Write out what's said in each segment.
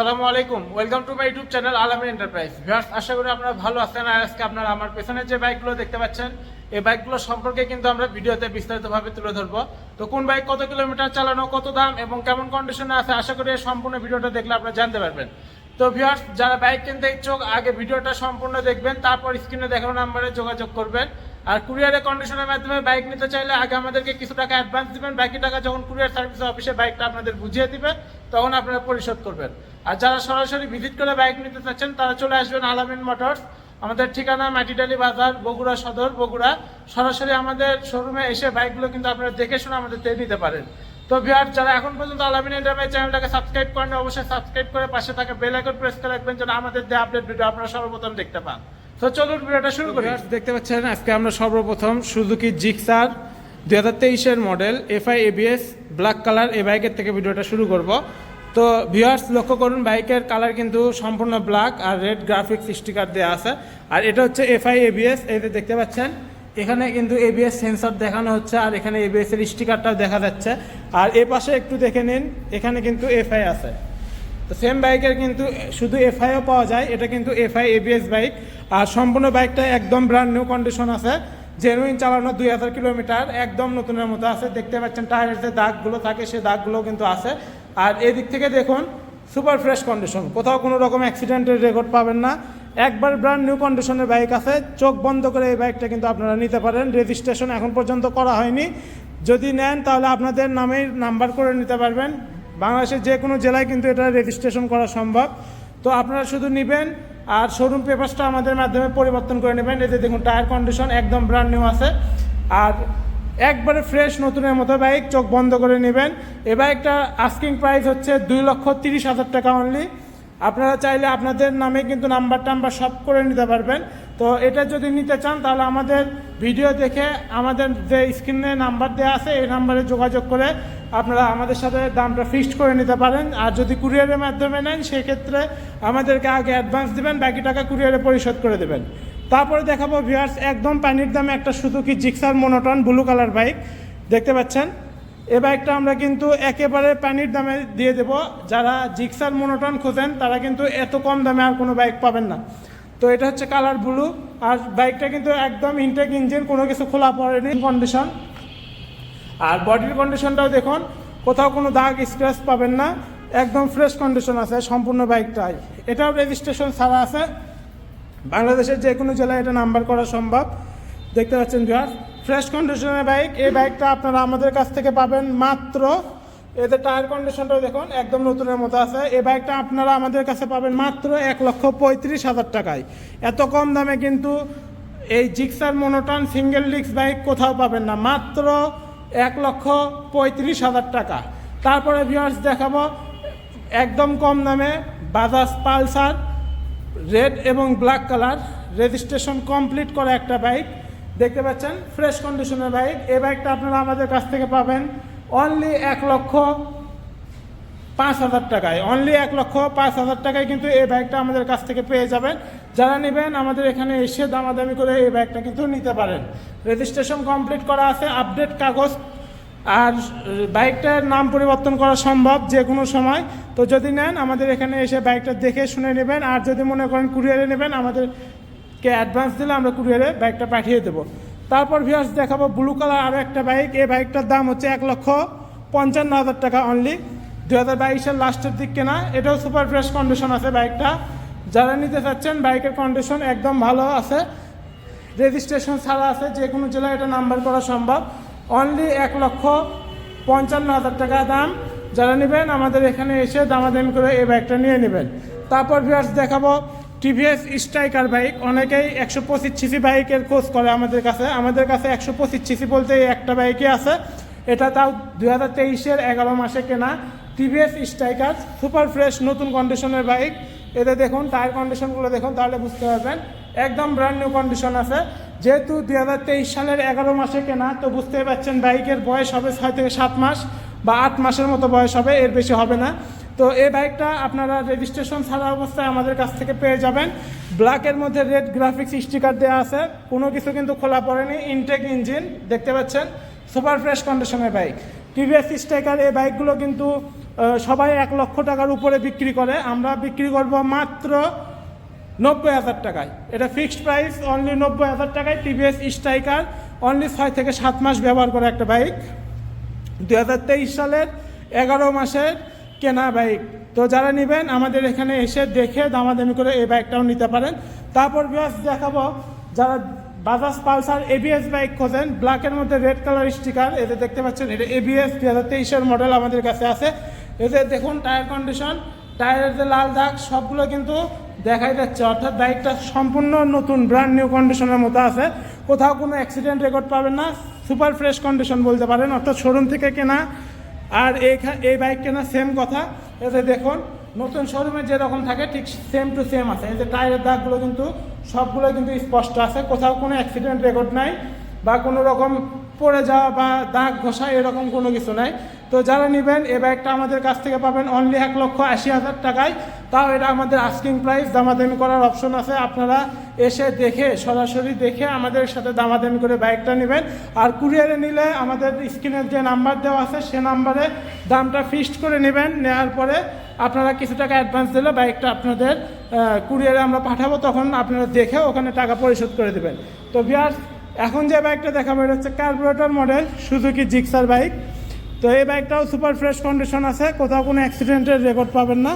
আসসালামু আলাইকুম। Welcome to my YouTube channel Alamin enterprise viewers আশা করি আপনারা ভালো আছেন। আর আজকে আপনারা আমার পেছনে যে বাইকগুলো দেখতে পাচ্ছেন, এই বাইকগুলো সম্পর্কে কিন্তু আমরা ভিডিওতে বিস্তারিতভাবে তুলে ধরবো। তো কোন বাইক কত কিলোমিটার চালানো, কত দাম এবং কেমন কন্ডিশনে আছে, আশা করি সম্পূর্ণ ভিডিওটা দেখলে আপনারা জানতে পারবেন। তো ভিউয়ার্স যারা বাইক কিনতে ইচ্ছুক, আগে ভিডিওটা সম্পূর্ণ দেখবেন, তারপর স্ক্রিনে দেখানো নাম্বারে যোগাযোগ করবেন। আর কুরিয়ারের কন্ডিশনের মাধ্যমে বাইক নিতে চাইলে আগে আমাদেরকে কিছু টাকা অ্যাডভান্স দিবেন। বাকি টাকা যখন কুরিয়ার সার্ভিস অফিসে বাইকটা আপনাদের বুঝিয়ে দিবে, তখন আপনারা পরিশোধ করবেন। আর যারা সরাসরি ভিজিট করে বাইক নিতে চাচ্ছেন, তারা চলে আসবেন আলামিন মোটরস। আমাদের ঠিকানা মাটিডালি বাজার, বগুড়া সদর, বগুড়া। সরাসরি আমাদের শোরুমে এসে বাইকগুলো কিন্তু আপনারা দেখে শুনে আমাদের থেকে নিতে পারেন। তো ভিউয়ার যারা এখন পর্যন্ত আলামিন এন্টারপ্রাইজ চ্যানেলটাকে সাবস্ক্রাইব করেন অবশ্যই সাবস্ক্রাইব করে পাশে থাকা বেল আইকন প্রেস করে রাখবেন, যেন আমাদের দেওয়া আপডেট ভিডিও আপনারা সর্বপ্রথম দেখতে পান। তো চলুন ভিডিওটা শুরু করি। দেখতে পাচ্ছেন, আজকে আমরা সর্বপ্রথম সুজুকি জিক্সার দুই হাজার তেইশের model FI ABS black colour এই বাইকের থেকে ভিডিওটা শুরু করব। তো ভিউয়ার্স, লক্ষ্য করুন, বাইকের কালার কিন্তু সম্পূর্ণ ব্ল্যাক আর রেড গ্রাফিক্স স্টিকার দেওয়া আছে। আর এটা হচ্ছে এফআই এবিএস যে দেখতে পাচ্ছেন, এখানে কিন্তু এবিএস সেন্সর দেখানো হচ্ছে আর এখানে এবিএস এর স্টিকারটাও দেখা যাচ্ছে। আর এ পাশে একটু দেখে নিন, এখানে কিন্তু এফআই আছে। তো সেম বাইকের কিন্তু, শুধু এফআইও পাওয়া যায়, এটা কিন্তু এফআই এবিএস বাইক আর সম্পূর্ণ বাইকটা একদম ব্র্যান্ড নিউ কন্ডিশন আছে। জেনুইন চালানো দুই হাজার কিলোমিটার, একদম নতুনের মতো আছে। দেখতে পাচ্ছেন টায়ারের যে দাগগুলো থাকে সেই দাগগুলো কিন্তু আছে। আর এদিক থেকে দেখুন সুপার ফ্রেশ কন্ডিশন কোথাও কোনো রকম অ্যাক্সিডেন্টের রেকর্ড পাবেন না। একবার ব্র্যান্ড নিউ কন্ডিশনের বাইক আছে, চোখ বন্ধ করে এই বাইকটা কিন্তু আপনারা নিতে পারেন। রেজিস্ট্রেশন এখন পর্যন্ত করা হয়নি। যদি নেন, তাহলে আপনাদের নামেই নাম্বার করে নিতে পারবেন। বাংলাদেশের যে কোনো জেলায় কিন্তু এটা রেজিস্ট্রেশন করা সম্ভব। তো আপনারা শুধু নেবেন আর শোরুম পেপারসটা আমাদের মাধ্যমে পরিবর্তন করে নেবেন। এতে দেখুন টায়ার কন্ডিশন একদম ব্র্যান্ড নিউ আছে। আর একবারে ফ্রেশ নতুনের মতো বাইক চোখ বন্ধ করে নেবেন। এ বাইকটা আস্কিং প্রাইস হচ্ছে দুই লক্ষ তিরিশ হাজার টাকা অনলি আপনারা চাইলে আপনাদের নামে কিন্তু নাম্বার টাম্বার সব করে নিতে পারবেন। তো এটা যদি নিতে চান, তাহলে আমাদের ভিডিও দেখে আমাদের যে স্ক্রিনে নাম্বার দেওয়া আছে, এই নাম্বারে যোগাযোগ করে আপনারা আমাদের সাথে দামটা ফিক্সড করে নিতে পারেন। আর যদি কুরিয়ারের মাধ্যমে নেন, সেক্ষেত্রে আমাদেরকে আগে অ্যাডভান্স দেবেন, বাকি টাকা কুরিয়ারে পরিশোধ করে দেবেন। তারপরে দেখাবো ভিউয়ার্স একদম পানির দামে একটা Suzuki Gixxer monotone blue colour bike দেখতে পাচ্ছেন? এ বাইকটা আমরা কিন্তু একেবারে পানির দামে দিয়ে দেব। যারা জিক্সার মোনোটন খোঁজেন, তারা কিন্তু এত কম দামে আর কোনো বাইক পাবেন না। তো এটা হচ্ছে কালার ব্লু আর বাইকটা কিন্তু একদম ইনটেক ইঞ্জিন কোনো কিছু খোলা পড়েনি। কন্ডিশন আর বডির কন্ডিশনটাও দেখুন, কোথাও কোনো দাগ স্ক্র্যাচ পাবেন না, একদম ফ্রেশ কন্ডিশন আছে, সম্পূর্ণ বাইকটাই এটাও রেজিস্ট্রেশন ছাড়া আছে। বাংলাদেশের যে কোনো জেলায় এটা নাম্বার করা সম্ভব। দেখতে পাচ্ছেন ভিউয়ার ফ্রেশ কন্ডিশনের বাইক এই বাইকটা আপনারা আমাদের কাছ থেকে পাবেন মাত্র এতে টায়ার কন্ডিশনটাও দেখুন, একদম নতুনের মতো আছে। এই বাইকটা আপনারা আমাদের কাছে পাবেন মাত্র এক লক্ষ পঁয়ত্রিশ হাজার টাকায়। এত কম দামে কিন্তু এই Gixxer monotone single disc bike কোথাও পাবেন না। মাত্র এক লক্ষ পঁয়ত্রিশ হাজার টাকা। তারপরে ভিউয়ার্স দেখাবো, একদম কম দামে বাজাজ পালসার, রেড এবং ব্ল্যাক কালার রেজিস্ট্রেশন কমপ্লিট করা একটা বাইক দেখতে পাচ্ছেন ফ্রেশ কন্ডিশনের বাইক এই বাইকটা আপনারা আমাদের কাছ থেকে পাবেন অনলি এক লক্ষ পাঁচ হাজার টাকায় অনলি এক লক্ষ পাঁচ হাজার টাকায় কিন্তু এই বাইকটা আমাদের কাছ থেকে পেয়ে যাবেন। যারা নেবেন, আমাদের এখানে এসে দামাদামি করে এই বাইকটা কিন্তু নিতে পারেন। রেজিস্ট্রেশন কমপ্লিট করা আছে আপডেট কাগজ। আর বাইকটার নাম পরিবর্তন করা সম্ভব যে কোনো সময়। তো যদি নেন, আমাদের এখানে এসে বাইকটা দেখে শুনে নেবেন। আর যদি মনে করেন কুরিয়ারে নেবেন, আমাদেরকে অ্যাডভান্স দিলে আমরা কুরিয়ারে বাইকটা পাঠিয়ে দেবো। তারপর ভিউয়ার্স দেখাবো ব্লু কালার আরও একটা বাইক এই বাইকটার দাম হচ্ছে এক লক্ষ পঞ্চান্ন হাজার টাকা অনলি দু হাজার বাইশের লাস্টের দিক কেনা, এটাও সুপার ফ্রেশ কন্ডিশন আছে বাইকটা যারা নিতে চাচ্ছেন বাইকের কন্ডিশন একদম ভালো আছে। রেজিস্ট্রেশন ছাড়া আছে, যে কোনো জেলায় এটা নাম্বার করা সম্ভব। অনলি এক লক্ষ পঞ্চান্ন হাজার টাকা দাম। যারা নেবেন, আমাদের এখানে এসে দামাদামি করে এই বাইকটা নিয়ে নেবেন। তারপর ভিউয়ার্স দেখাবো টিভিএস স্ট্রাইকার বাইক অনেকেই একশো পঁচিশ সিসি বাইকের খোঁজ করে আমাদের কাছে। আমাদের কাছে একশো পঁচিশ সিসি বলতে একটা বাইকই আছে। এটা তাও দু হাজার তেইশের এগারো মাসে কেনা। টিভিএস স্ট্রাইকার, সুপার ফ্রেশ নতুন কন্ডিশনের বাইক এতে দেখুন, টায়ার কন্ডিশনগুলো দেখুন, তাহলে বুঝতে পারবেন। একদম ব্র্যান্ড নিউ কন্ডিশন আছে। যেহেতু দুই হাজার তেইশ সালের এগারো মাসে কেনা, তো বুঝতেই পারছেন বাইকের বয়স হবে ছয় থেকে সাত মাস বা আট মাসের মতো বয়স হবে, এর বেশি হবে না। তো এই বাইকটা আপনারা রেজিস্ট্রেশন ছাড়া অবস্থায় আমাদের কাছ থেকে পেয়ে যাবেন। ব্ল্যাকের মধ্যে রেড গ্রাফিক্স স্টিকার দেওয়া আছে। কোনো কিছু কিন্তু খোলা পড়েনি। ইনটেক ইঞ্জিন দেখতে পাচ্ছেন? সুপার ফ্রেশ কন্ডিশনের বাইক টিভিএস স্ট্রাইকার, এই বাইকগুলো কিন্তু সবাই এক লক্ষ টাকার উপরে বিক্রি করে। আমরা বিক্রি করব মাত্র নব্বই হাজার টাকায়। এটা ফিক্সড প্রাইস অনলি নব্বই হাজার টাকায় টিভিএস স্ট্রাইকার অনলি ছয় থেকে সাত মাস ব্যবহার করে একটা বাইক দু হাজার তেইশ সালের এগারো মাসের কেনা বাইক তো যারা নেবেন, আমাদের এখানে এসে দেখে দামাদামি করে এই বাইকটাও নিতে পারেন। তারপর বিয়াস দেখাবো, যারা বাজাজ পালসার এবিএস বাইক খোঁজেন ব্ল্যাকের মধ্যে রেড কালার স্টিকার এতে দেখতে পাচ্ছেন, এটা এবিএস দু হাজার তেইশের মডেল আমাদের কাছে আছে। এতে দেখুন টায়ার কন্ডিশন টায়ারের যে লাল দাগ, সবগুলো কিন্তু দেখাই যাচ্ছে। অর্থাৎ বাইকটা সম্পূর্ণ নতুন ব্র্যান্ড নিউ কন্ডিশনের মতো আছে। কোথাও কোনো অ্যাক্সিডেন্ট রেকর্ড পাবেন না সুপার ফ্রেশ কন্ডিশন বলতে পারেন, অর্থাৎ শোরুম থেকে কেনা। আর এই বাইক কেনা সেম কথা, এতে দেখুন, নতুন শোরুমে যেরকম থাকে, ঠিক সেম টু সেম আছে। এই যে টায়ারের দাগগুলো কিন্তু, সবগুলো কিন্তু স্পষ্ট আছে। কোথাও কোনো অ্যাক্সিডেন্ট রেকর্ড নাই, বা কোনো রকম পড়ে যাওয়া বা দাগ ঘষা এরকম কোনো কিছু নাই। তো যারা নেবেন, এ বাইকটা আমাদের কাছ থেকে পাবেন অনলি এক লক্ষ আশি হাজার টাকায়। তাও এটা আমাদের আস্কিং প্রাইস দামাদামি করার অপশন আছে। আপনারা এসে দেখে, সরাসরি দেখে আমাদের সাথে দামাদামি করে বাইকটা নেবেন। আর কুরিয়ারে নিলে আমাদের স্ক্রিনের যে নাম্বার দেওয়া আছে, সে নাম্বারে দামটা ফিক্সড করে নেবেন। নেওয়ার পরে আপনারা কিছু টাকা অ্যাডভান্স দিলে বাইকটা আপনাদের কুরিয়ারে আমরা পাঠাবো। তখন আপনারা দেখে ওখানে টাকা পরিশোধ করে দেবেন। তো বিয়ার এখন যে বাইকটা দেখাবো, এটা হচ্ছে carburettor model Suzuki Gixxer bike তো এই বাইকটাও সুপার ফ্রেশ কন্ডিশন আছে। কোথাও কোনো অ্যাক্সিডেন্টের রেকর্ড পাবেন না।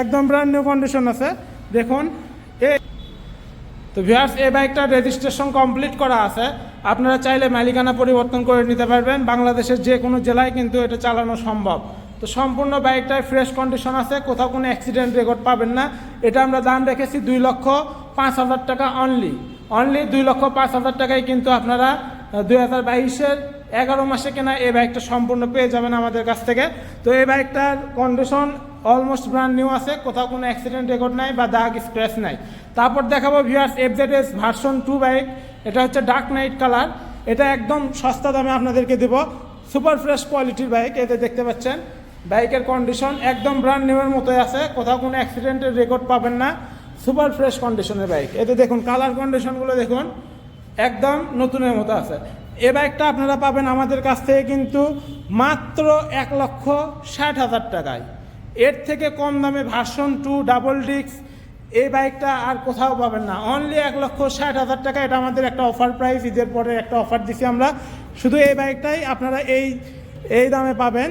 একদম ব্র্যান্ড নিউ কন্ডিশন আছে। দেখুন এ তো ভিউয়ার্স এই বাইকটার রেজিস্ট্রেশন কমপ্লিট করা আছে। আপনারা চাইলে মালিকানা পরিবর্তন করে নিতে পারবেন। বাংলাদেশের যে কোনো জেলায় কিন্তু এটা চালানো সম্ভব। তো সম্পূর্ণ বাইকটায় ফ্রেশ কন্ডিশন আছে। কোথাও কোনো অ্যাক্সিডেন্ট রেকর্ড পাবেন না। এটা আমরা দাম রেখেছি দুই লক্ষ পাঁচ হাজার টাকা অনলি অনলি দুই লক্ষ পাঁচ হাজার টাকায় কিন্তু আপনারা দুই হাজার বাইশের এগারো মাসে কেনা এই বাইকটা সম্পূর্ণ পেয়ে যাবেন আমাদের কাছ থেকে। তো এই বাইকটার কন্ডিশন অলমোস্ট ব্র্যান্ড নিউ আছে, কোথাও কোনো অ্যাক্সিডেন্ট রেকর্ড নাই বা দাগ স্ক্র্যাচ নাই। তারপর দেখাবো viewers FZS version two bike এটা হচ্ছে ডার্ক নাইট কালার এটা একদম সস্তা দামে আপনাদেরকে দেব সুপার ফ্রেশ কোয়ালিটির বাইক এতে দেখতে পাচ্ছেন। বাইকের কন্ডিশন একদম ব্র্যান্ড নিউয়ের মতোই আছে, কোথাও কোনো অ্যাক্সিডেন্টের রেকর্ড পাবেন না সুপার ফ্রেশ কন্ডিশনের বাইক এতে দেখুন কালার কন্ডিশনগুলো দেখুন। একদম নতুনের মতো আছে। এ বাইকটা আপনারা পাবেন আমাদের কাছ থেকে কিন্তু মাত্র এক লক্ষ ষাট হাজার টাকায়। এর থেকে কম দামে ভার্সন টু ডাবল ডিক্স এই বাইকটা আর কোথাও পাবেন না। অনলি এক লক্ষ ষাট হাজার টাকা এটা আমাদের একটা অফার প্রাইস ঈদের পরে একটা অফার দিছি আমরা। শুধু এই বাইকটাই আপনারা এই এই দামে পাবেন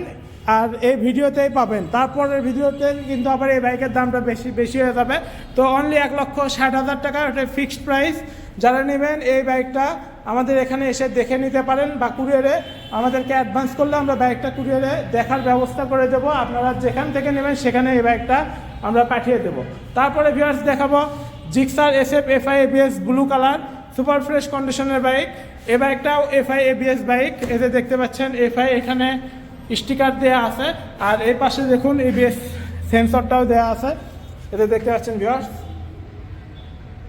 আর এই ভিডিওতেই পাবেন। তারপরের ভিডিওতে কিন্তু আবার এই বাইকের দামটা বেশি বেশি হয়ে যাবে। তো অনলি এক লক্ষ ষাট হাজার টাকা ওটা ফিক্সড প্রাইস যারা নেবেন এই বাইকটা আমাদের এখানে এসে দেখে নিতে পারেন বা কুরিয়ারে আমাদেরকে অ্যাডভান্স করলে আমরা বাইকটা কুরিয়ারে দেখার ব্যবস্থা করে দেবো। আপনারা যেখান থেকে নেবেন সেখানে এই বাইকটা আমরা পাঠিয়ে দেবো। তারপরে ভিউয়ার্স দেখাবো Gixxer S F FI ABS blue colour super fresh কন্ডিশনের বাইক এ বাইকটাও এফআই এবিএস বাইক এতে দেখতে পাচ্ছেন এফআই এখানে স্টিকার দেওয়া আছে। আর এই পাশে দেখুন এবিএস সেন্সরটাও দেওয়া আছে। এতে দেখতে পাচ্ছেন ভিউয়ার্স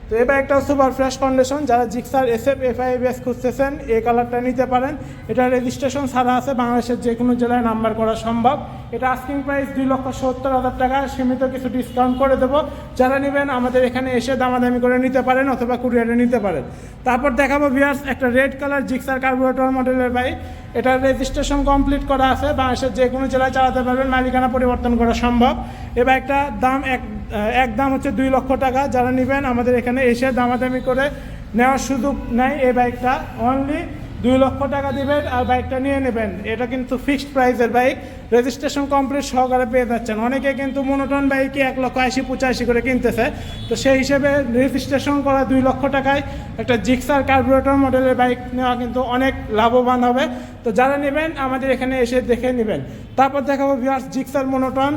তো এবার একটা সুপার ফ্রেশ কন্ডিশন যারা Gixxer S F F I BS খুঁজতেছেন, এই কালারটা নিতে পারেন। এটা রেজিস্ট্রেশন ছাড়া আছে বাংলাদেশের যে কোনো জেলায় নাম্বার করা সম্ভব। এটা আস্কিং প্রাইস দুই লক্ষ সত্তর হাজার টাকা, সীমিত কিছু ডিসকাউন্ট করে দেবো। যারা নেবেন, আমাদের এখানে এসে দামাদামি করে নিতে পারেন অথবা কুরিয়ারে নিতে পারেন। তারপর দেখাবো ভিয়ার্স একটা রেড কালার জিক্সার কার্বোরেটর মডেলের বাইক এটার রেজিস্ট্রেশন কমপ্লিট করা আছে বাংলাদেশের যে কোনো জেলায় চালাতে পারবেন, মালিকানা পরিবর্তন করা সম্ভব। এ বাইকটা দাম এক এক দাম হচ্ছে দুই লক্ষ টাকা। যারা নেবেন, আমাদের এখানে এসে দামাদামি করে নেওয়ার সুযোগ নেয় এই বাইকটা অনলি দুই লক্ষ টাকা দিবেন আর বাইকটা নিয়ে নেবেন। এটা কিন্তু ফিক্সড প্রাইসের বাইক। রেজিস্ট্রেশন কমপ্লিট সহকারে পেয়ে যাচ্ছেন। অনেকে কিন্তু মনোটন বাইকে এক লক্ষ আশি, পঁচাশি করে কিনতেছে। তো সেই হিসেবে রেজিস্ট্রেশন করা দুই লক্ষ টাকায় একটা জিক্সার কার্বোরেটর মডেলের বাইক নেওয়া কিন্তু অনেক লাভবান হবে। তো যারা নেবেন, আমাদের এখানে এসে দেখে নেবেন। তারপর দেখাবো ভিউয়ার্স জিক্সার মনোটন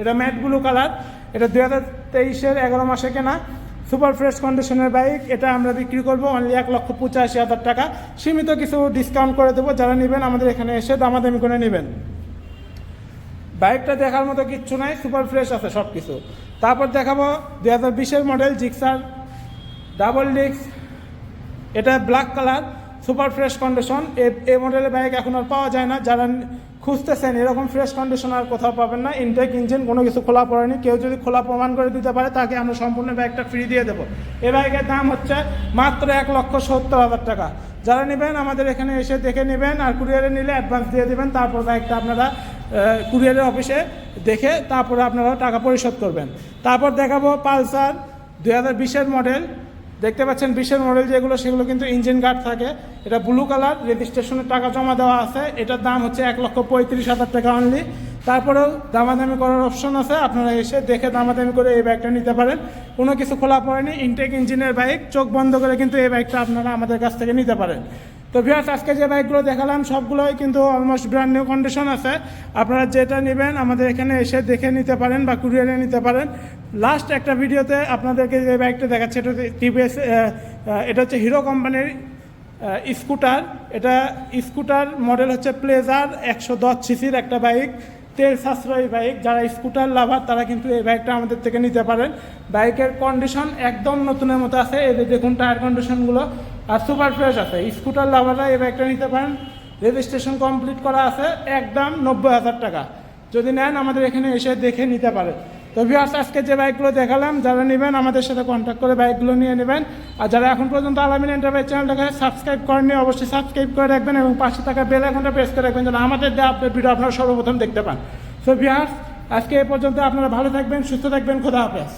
এটা ম্যাট ব্লু কালার এটা দুই হাজার তেইশের এগারো মাসে কেনা। সুপার ফ্রেশ কন্ডিশনের বাইক, এটা আমরা বিক্রি করব অনলি এক লক্ষ পঁচাশি হাজার টাকা। সীমিত কিছু ডিসকাউন্ট করে দেবো, যারা নেবেন আমাদের এখানে এসে দামাদামি করে নেবেন। বাইকটা দেখার মতো কিচ্ছু নাই, সুপার ফ্রেশ আছে সব কিছু তারপর দেখাবো দুই হাজার বিশের মডেল জিক্সার, ডাবল ডিক্স এটা black colour, super fresh condition. এই মডেলের বাইক এখন আর পাওয়া যায় না, যারা খুঁজতেছেন, এরকম ফ্রেশ কন্ডিশন আর কোথাও পাবেন না ইনটেক ইঞ্জিন কোনো কিছু খোলা পড়েনি, কেউ যদি খোলা প্রমাণ করে দিতে পারে, তাকে আমরা সম্পূর্ণ ব্যাগটা ফ্রি দিয়ে দেবো। এ বাইকের দাম হচ্ছে মাত্র এক লক্ষ সত্তর হাজার টাকা। যারা নেবেন, আমাদের এখানে এসে দেখে নেবেন আর কুরিয়ারে নিলে অ্যাডভান্স দিয়ে দেবেন, তারপর ব্যাগটা আপনারা কুরিয়ারের অফিসে দেখে তারপরে আপনারা টাকা পরিশোধ করবেন। তারপর দেখাবো পালসার দুই হাজার বিশের মডেল দেখতে পাচ্ছেন বিশের মডেল যেগুলো, সেগুলো কিন্তু ইঞ্জিন গার্ড থাকে। এটা ব্লু কালার রেজিস্ট্রেশনের টাকা জমা দেওয়া আছে। এটার দাম হচ্ছে এক লক্ষ পঁয়ত্রিশ হাজার টাকা অনলি তারপরেও দামাদামি করার অপশন আছে। আপনারা এসে দেখে দামাদামি করে এই বাইকটা নিতে পারেন। কোনো কিছু খোলা পড়েনি। ইনটেক ইঞ্জিনের বাইক চোখ বন্ধ করে কিন্তু এই বাইকটা আপনারা আমাদের কাছ থেকে নিতে পারেন। তো ভিউয়ার্স আজকে যে বাইকগুলো দেখালাম, সবগুলোই কিন্তু অলমোস্ট ব্র্যান্ড নিউ কন্ডিশন আছে। আপনারা যেটা নেবেন, আমাদের এখানে এসে দেখে নিতে পারেন বা কুরিয়ারে নিতে পারেন। লাস্ট একটা ভিডিওতে আপনাদেরকে যে বাইকটা দেখাচ্ছে, এটা টিভিএস এটা হচ্ছে হিরো কোম্পানির স্কুটার এটা স্কুটার মডেল হচ্ছে প্লেজার একশো দশ সিসির একটা বাইক তেল সাশ্রয়ী বাইক, যারা স্কুটার লাভার, তারা কিন্তু এই বাইকটা আমাদের থেকে নিতে পারেন। বাইকের কন্ডিশন একদম নতুনের মতো আছে। এই দেখুন টায়ার কন্ডিশনগুলো আর সুপার ফ্রেশ আছে। স্কুটার লাভাররা এই বাইকটা নিতে পারেন। রেজিস্ট্রেশন কমপ্লিট করা আছে, একদম নব্বই হাজার টাকা। যদি নেন, আমাদের এখানে এসে দেখে নিতে পারেন। তো ভিউয়ার্স আজকে যে বাইকগুলো দেখালাম, যারা নেবেন, আমাদের সাথে কন্ট্যাক্ট করে বাইকগুলো নিয়ে নেবেন। আর যারা এখন পর্যন্ত আলামিন এন্টারপ্রাইজ চ্যানেলটাকে সাবস্ক্রাইব করেননি, অবশ্যই সাবস্ক্রাইব করে রাখবেন এবং পাশে থাকা বেল এখনটা প্রেস করে রাখবেন যেন আমাদের দেওয়া আপডেট ভিডিও আপনারা সর্বপ্রথম দেখতে পান। সো ভিউয়ার্স আজকে এ পর্যন্ত আপনারা ভালো থাকবেন, সুস্থ থাকবেন, খোদা হাফেজ।